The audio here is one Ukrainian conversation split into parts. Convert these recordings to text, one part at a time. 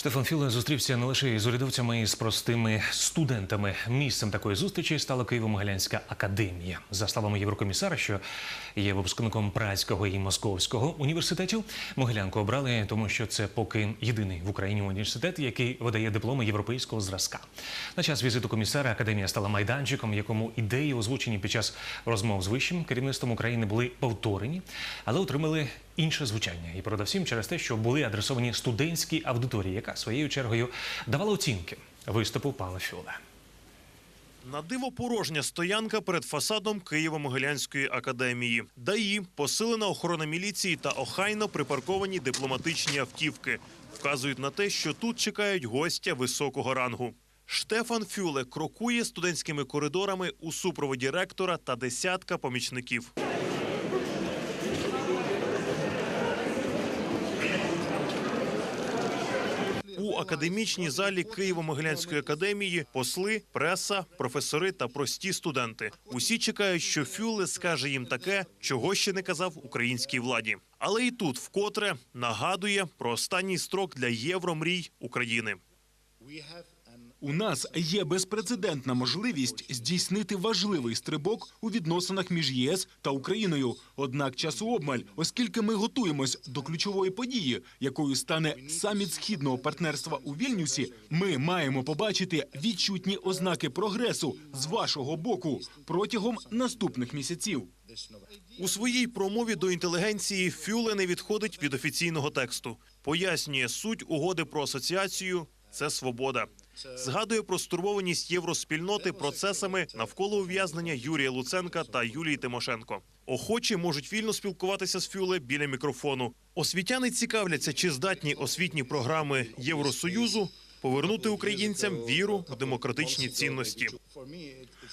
Штефан Філе зустрівся не лише із урядовцями, і з простими студентами. Місцем такої зустрічі стала Києво-Могилянська академія. За словами єврокомісара, що є випускником Празького і Московського університетів, Могилянку обрали, тому що це поки єдиний в Україні університет, який видає дипломи європейського зразка. На час візиту комісара академія стала майданчиком, якому ідеї, озвучені під час розмов з вищим керівництвом України, були повторені, але отримали інше звучання. І передусім через те, що були адресовані студентській аудиторії, яка своєю чергою давала оцінки виступу пана Фюле. На диво порожня стоянка перед фасадом Києво-Могилянської академії. ДАІ, посилена охорона міліції та охайно припарковані дипломатичні автівки вказують на те, що тут чекають гостя високого рангу. Штефан Фюле крокує студентськими коридорами у супроводі ректора та десятка помічників. Академічній залі Києво-Могилянської академії посли, преса, професори та прості студенти. Усі чекають, що Фюле скаже їм таке, чого ще не казав українській владі. Але і тут вкотре нагадує про останній строк для євромрій України. У нас є безпрецедентна можливість здійснити важливий стрибок у відносинах між ЄС та Україною. Однак часу обмаль, оскільки ми готуємось до ключової події, якою стане саміт східного партнерства у Вільнюсі, ми маємо побачити відчутні ознаки прогресу з вашого боку протягом наступних місяців. У своїй промові до інтелігенції Фюле не відходить від офіційного тексту. Пояснює суть угоди про асоціацію це свобода. Згадує про стурбованість євроспільноти процесами навколо ув'язнення Юрія Луценка та Юлії Тимошенко. Охочі можуть вільно спілкуватися з Фюле біля мікрофону. Освітяни цікавляться, чи здатні освітні програми Євросоюзу повернути українцям віру в демократичні цінності.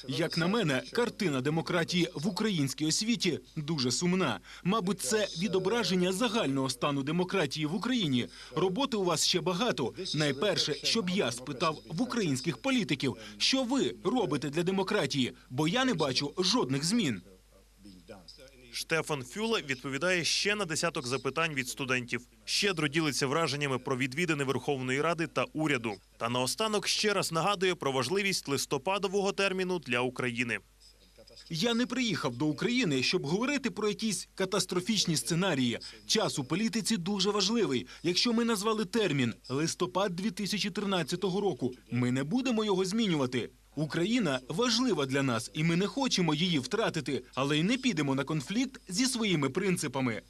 Як на мене, картина демократії в українській освіті дуже сумна. Мабуть, це відображення загального стану демократії в Україні. Роботи у вас ще багато. Найперше, щоб я спитав в українських політиків, що ви робите для демократії, бо я не бачу жодних змін. Штефан Фюле відповідає ще на десяток запитань від студентів. Щедро ділиться враженнями про відвідини Верховної Ради та уряду. Та наостанок ще раз нагадує про важливість листопадового терміну для України. Я не приїхав до України, щоб говорити про якісь катастрофічні сценарії. Час у політиці дуже важливий. Якщо ми назвали термін листопад 2013 року, ми не будемо його змінювати. Україна важлива для нас, і ми не хочемо її втратити, але й не підемо на конфлікт зі своїми принципами.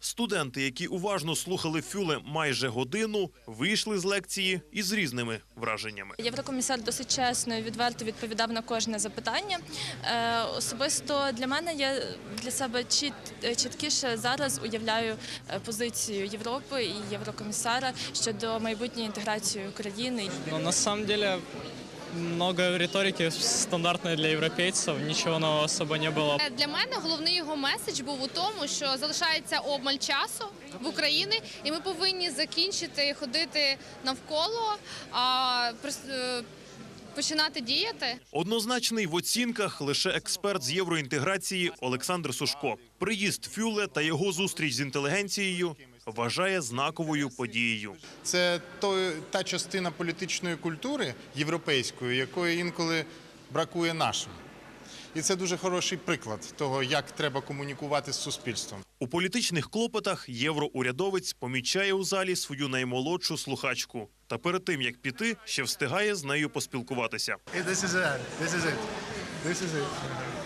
Студенти, які уважно слухали Фюле майже годину, вийшли з лекції із різними враженнями. Єврокомісар досить чесно і відверто відповідав на кожне запитання. Е, особисто для мене я для себе чіт, чіткіше зараз уявляю е, позицію Європи і єврокомісара щодо майбутньої інтеграції України. Но на самом деле много риторики стандартной для европейцев, ничего нового особо не было. Е, Для мене головний його меседж був у тому, що залишається обмаль часу в Україні, і ми повинні закінчити ходити навколо, а е, починати діяти. Однозначний в оцінках лише експерт з євроінтеграції Олександр Сушко. Приїзд Фюле та його зустріч з інтелігенцією вважає знаковою подією. Це той, та частина політичної культури європейської, якої інколи бракує нашим. І це дуже хороший приклад того, як треба комунікувати з суспільством. У політичних клопотах євроурядовець помічає у залі свою наймолодшу слухачку. Та перед тим як піти, ще встигає з нею поспілкуватися. Hey, this is it. This is it. This is it.